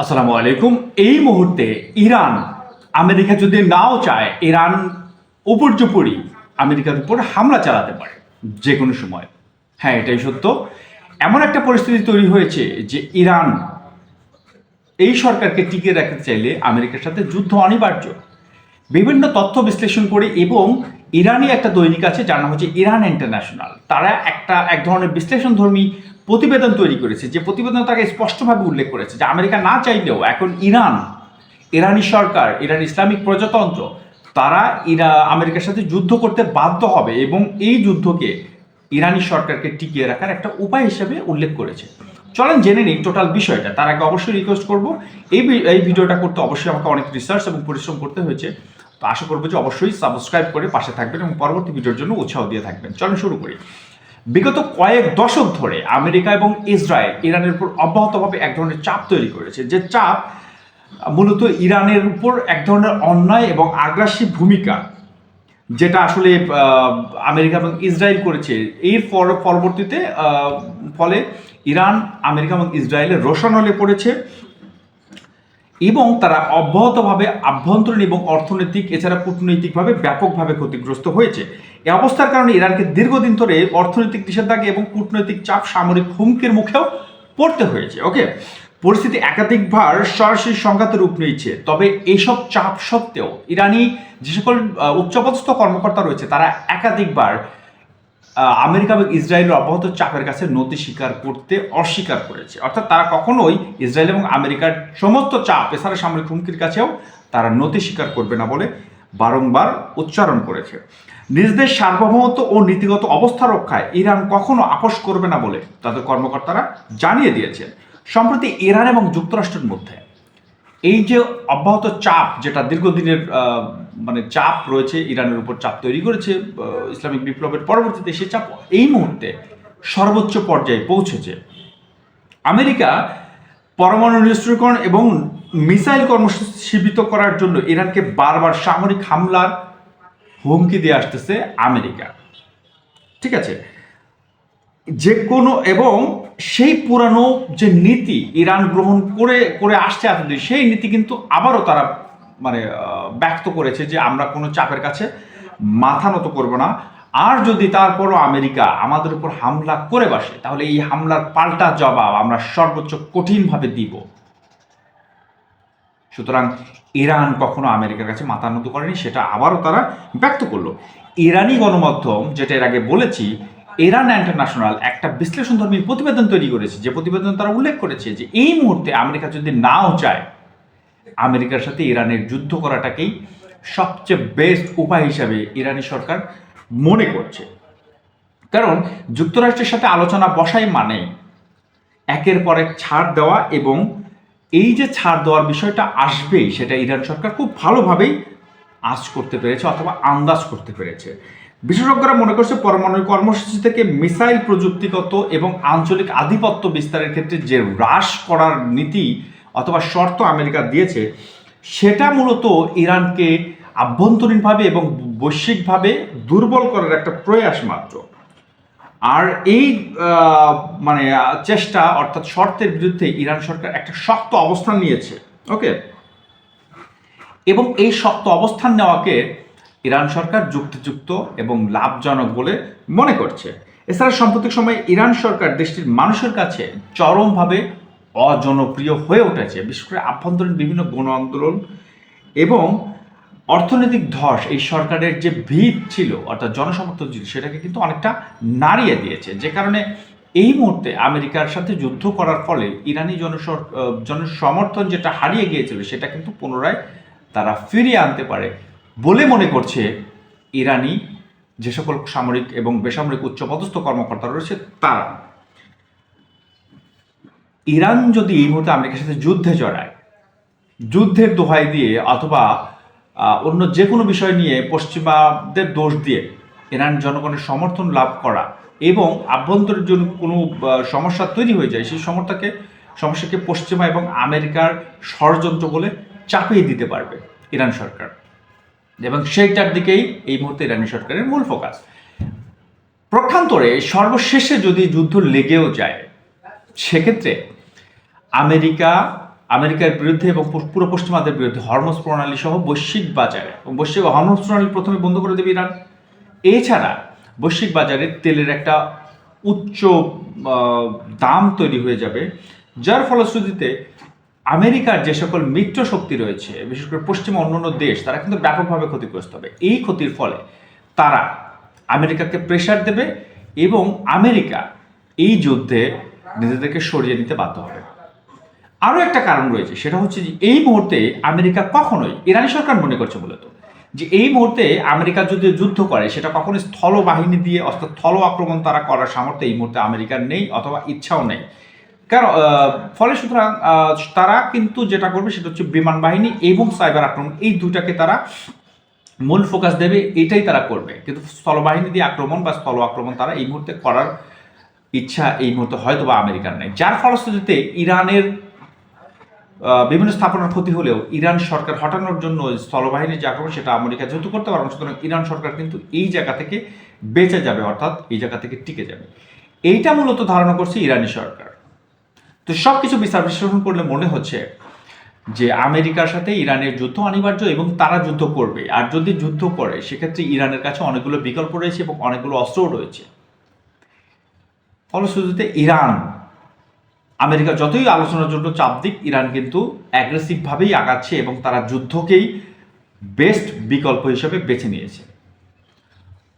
আসসালামু আলাইকুম। এই মুহূর্তে ইরান, আমেরিকা যদি নাও চায়, ইরান উপর্যুপরি আমেরিকার উপর হামলা চালাতে পারে যে কোনো সময়। হ্যাঁ এটাই সত্য। এমন একটা পরিস্থিতি তৈরি হয়েছে যে ইরান এই সরকারকে টিকিয়ে রাখতে চাইলে আমেরিকার সাথে যুদ্ধ অনিবার্য। বিভিন্ন তথ্য বিশ্লেষণ করে এবং ইরানি একটা দৈনিক আছে, যার নাম হচ্ছে ইরান ইন্টারন্যাশনাল। তারা একটা, এক ধরনের বিশ্লেষণধর্মী প্রতিবেদন তৈরি করেছে, যে প্রতিবেদন তাকে স্পষ্টভাবে উল্লেখ করেছে যে আমেরিকা না চাইলেও এখন ইরান, ইরানি সরকার, ইরান ইসলামিক প্রজাতন্ত্র, তারা ইরা, আমেরিকার সাথে যুদ্ধ করতে বাধ্য হবে এবং এই যুদ্ধকে ইরানি সরকারকে টিকিয়ে রাখার একটা উপায় হিসেবে উল্লেখ করেছে। চলেন জেনে নিই টোটাল বিষয়টা, তার আগে অবশ্যই রিকোয়েস্ট করব। এই এই ভিডিওটা করতে অবশ্যই আমাকে অনেক রিসার্চ এবং পরিশ্রম করতে হয়েছে। তো আশা করব যে অবশ্যই সাবস্ক্রাইব করে পাশে থাকবেন এবং পরবর্তী ভিডিওর জন্য উৎসাহ দিয়ে থাকবেন। চলেন শুরু করি। বিগত কয়েক দশক ধরে আমেরিকা এবং ইসরায়েল ইরানের উপর অব্যাহতভাবে এক ধরনের চাপ তৈরি করেছে। যে চাপ মূলত ইরানের উপর এক ধরনের অন্যায় এবং আগ্রাসী ভূমিকা, যেটা আসলে আমেরিকা এবং ইসরায়েল করেছে। এর পর- পরবর্তীতে ফলে ইরান, আমেরিকা এবং ইসরায়েলের রোশনলে পড়েছে এবং তারা অব্যাহতভাবে আভ্যন্তরীণ এবং অর্থনৈতিক, এছাড়া কূটনৈতিকভাবে ব্যাপকভাবে ক্ষতিগ্রস্ত হয়েছে। এই অবস্থার কারণে ইরানকে দীর্ঘদিন ধরে অর্থনৈতিক নিষেধাজ্ঞা এবং কূটনৈতিক চাপ সামরিক হুমকির মুখেও পড়তে হয়েছে ওকে পরিস্থিতি একাধিকবার সরাসরি সংঘাতে রূপ নিয়েছে, তবে এইসব চাপ সত্ত্বেও ইরানি যে সকল উচ্চপদস্থ কর্মকর্তা রয়েছে, তারা একাধিকবার আমেরিকা এবং ইসরায়েলের অব্যাহত চাপের কাছে নতি স্বীকার করতে অস্বীকার করেছে। অর্থাৎ তারা কখনোই ইসরায়েল এবং আমেরিকার সমস্ত চাপ, এছাড়া সামরিক হুমকির কাছেও তারা নতি স্বীকার করবে না বলে বারংবার উচ্চারণ করেছে। নিজেদের সার্বভৌমত্ব ও নীতিগত অবস্থা রক্ষায় ইরান কখনো আপোষ করবে না বলে তাদের কর্মকর্তারা জানিয়ে দিয়েছেন, সম্প্রতি ইরান এবং যুক্তরাষ্ট্রের মধ্যে। এই যে অব্যাহত চাপ যেটা দীর্ঘদিনের মানে চাপ রয়েছে, ইরানের উপর চাপ তৈরি করেছে ইসলামিক বিপ্লবের পরবর্তীতে সে চাপ এই মুহূর্তে সর্বোচ্চ পর্যায়ে পৌঁছেছে। আমেরিকা পরমাণু নিষ্ক্রিয়করণ এবং মিসাইল কর্মসূচি সীমিত করার জন্য ইরানকে বারবার সামরিক হামলার হুমকি দিয়ে আসতেছে আমেরিকা। ঠিক আছে? যে কোনো এবং সেই পুরানো যে নীতি ইরান গ্রহণ করে করে আসছে এতদিন, সেই নীতি কিন্তু আবারও তারা মানে ব্যক্ত করেছে যে আমরা কোনো চাপের কাছে মাথা নত করব না। আর যদি তারপরও আমেরিকা আমাদের উপর হামলা করে বসে, তাহলে এই হামলার পাল্টা জবাব আমরা সর্বোচ্চ কঠিনভাবে দিব। সুতরাং ইরান কখনো আমেরিকার কাছে মাথা নত করেনি, সেটা আবারও তারা ব্যক্ত করল। ইরানি গণমাধ্যম, যেটা এর আগে বলেছি, ইরান ইন্টারন্যাশনাল একটা বিশ্লেষণধর্মী প্রতিবেদন তৈরি করেছে। যে প্রতিবেদন তারা উল্লেখ করেছে যে এই মুহূর্তে আমেরিকা যদি নাও চায়, আমেরিকার সাথে ইরানের যুদ্ধ করাটাকেই সবচেয়ে বেস্ট উপায় হিসাবে ইরানি সরকার মনে করছে। কারণ যুক্তরাষ্ট্রের সাথে আলোচনা বসাই মানে একের পর এক ছাড় দেওয়া এবং এই যে ছাড় দেওয়ার বিষয়টা আসবেই, সেটা ইরান সরকার খুব ভালোভাবেই আজ করতে পেরেছে অথবা আন্দাজ করতে পেরেছে। বিশেষজ্ঞরা মনে করছে পরমাণু কর্মসূচি থেকে মিসাইল প্রযুক্তিগত এবং আঞ্চলিক আধিপত্য বিস্তারের ক্ষেত্রে যে হ্রাস করার নীতি অথবা শর্ত আমেরিকা দিয়েছে, সেটা মূলত ইরানকে আভ্যন্তরীণভাবে এবং বৈশ্বিকভাবে দুর্বল করার একটা প্রয়াস মাত্র। আর এই মানে চেষ্টা অর্থাৎ শর্তের বিরুদ্ধে ইরান সরকার একটা শক্ত অবস্থান নিয়েছে, ওকে? এবং এই শক্ত অবস্থান নেওয়াকে ইরান সরকার যুক্তিযুক্ত এবং লাভজনক বলে মনে করছে। এছাড়া সাম্প্রতিক সময়ে ইরান সরকার দেশটির মানুষের কাছে চরমভাবে অজনপ্রিয় হয়ে উঠেছে, বিশেষ করে আভ্যন্তরীণ বিভিন্ন গণ আন্দোলন এবং অর্থনৈতিক ধস এই সরকারের যে ভিত ছিল, অর্থাৎ জনসমর্থন ছিল, সেটাকে কিন্তু অনেকটা নাড়িয়ে দিয়েছে। যে কারণে এই মুহূর্তে আমেরিকার সাথে যুদ্ধ করার ফলে ইরানি জনসর জনসমর্থন যেটা হারিয়ে গিয়েছিল, সেটা কিন্তু পুনরায় তারা ফিরিয়ে আনতে পারে বলে মনে করছে ইরানি যে সকল সামরিক এবং বেসামরিক উচ্চপদস্থ কর্মকর্তা রয়েছে, তারা। ইরান যদি এই মুহূর্তে আমেরিকার সাথে যুদ্ধে জড়ায়, যুদ্ধের দোহাই দিয়ে অথবা অন্য যে কোনো বিষয় নিয়ে পশ্চিমাদের দোষ দিয়ে ইরান জনগণের সমর্থন লাভ করা এবং আভ্যন্তরীণ জন্য কোনো সমস্যা তৈরি হয়ে যায়, সেই সমস্যাকে সমস্যাকে পশ্চিমা এবং আমেরিকার ষড়যন্ত্র বলে চাপিয়ে দিতে পারবে ইরান সরকার। এবং সেইটার দিকেই এই মুহূর্তে ইরানি সরকারের মূল ফোকাস। প্রক্ষান্তরে সর্বশেষে যদি যুদ্ধ লেগেও যায়, সেক্ষেত্রে আমেরিকা আমেরিকার বিরুদ্ধে এবং পুরো পশ্চিমাদের বিরুদ্ধে হরমোজ প্রণালী সহ বৈশ্বিক বাজারে এবং বৈশ্বিক হরমোজ প্রণালী প্রথমে বন্ধ করে দেবে ইরান। এছাড়া বৈশ্বিক বাজারে তেলের একটা উচ্চ দাম তৈরি হয়ে যাবে, যার ফলশ্রুতিতে আমেরিকার যে সকল মিত্র শক্তি রয়েছে, বিশেষ করে পশ্চিমা অন্যান্য দেশ, তারা কিন্তু ব্যাপকভাবে ক্ষতিগ্রস্ত হবে। এই ক্ষতির ফলে তারা আমেরিকাকে প্রেশার দেবে এবং আমেরিকা এই যুদ্ধে নিজেদেরকে সরিয়ে নিতে বাধ্য হবে। আরও একটা কারণ রয়েছে, সেটা হচ্ছে যে এই মুহূর্তে আমেরিকা কখনোই, ইরানি সরকার মনে করছে মূলত, যে এই মুহূর্তে আমেরিকা যদি যুদ্ধ করে, সেটা কখনো স্থল বাহিনী দিয়ে, অর্থাৎ স্থল আক্রমণ তারা করার সামর্থ্য এই মুহূর্তে আমেরিকার নেই অথবা ইচ্ছাও নেই। কারণ ফলে সুতরাং তারা কিন্তু যেটা করবে, সেটা হচ্ছে বিমান বাহিনী এবং সাইবার আক্রমণ, এই দুটাকে তারা মূল ফোকাস দেবে, এটাই তারা করবে। কিন্তু স্থলবাহিনী দিয়ে আক্রমণ বা স্থল আক্রমণ তারা এই মুহূর্তে করার ইচ্ছা এই মুহূর্তে হয়তো বা আমেরিকার নেই। যার ফলশ্রুতিতে ইরানের বিভিন্ন স্থাপনার ক্ষতি হলেও ইরান সরকার হটানোর জন্য স্থলবাহিনীর যে আক্রমণ, সেটা আমেরিকা যেহেতু করতে পারবে সুতরাং ইরান সরকার কিন্তু এই জায়গা থেকে বেঁচে যাবে, অর্থাৎ এই জায়গা থেকে টিকে যাবে। এইটা মূলত ধারণা করছে ইরানি সরকার। তো সব কিছু বিচার বিশ্লেষণ করলে মনে হচ্ছে যে আমেরিকার সাথে ইরানের যুদ্ধ অনিবার্য এবং তারা যুদ্ধ করবে। আর যদি যুদ্ধ করে, সেক্ষেত্রে ইরানের কাছে অনেকগুলো বিকল্প রয়েছে এবং অনেকগুলো অস্ত্রও রয়েছে। ফলশ্রুতিতে ইরান আমেরিকা যতই আলোচনার জন্য চাপ দিক, ইরান কিন্তু অ্যাগ্রেসিভভাবেই আগাচ্ছে এবং তারা যুদ্ধকেই বেস্ট বিকল্প হিসেবে বেছে নিয়েছে।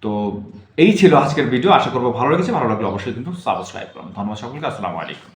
তো এই ছিল আজকের ভিডিও আশা করব ভালো লেগেছে। ভালো লাগলে অবশ্যই কিন্তু সাবস্ক্রাইব করুন। ধন্যবাদ সকলকে। আসসালামু আলাইকুম।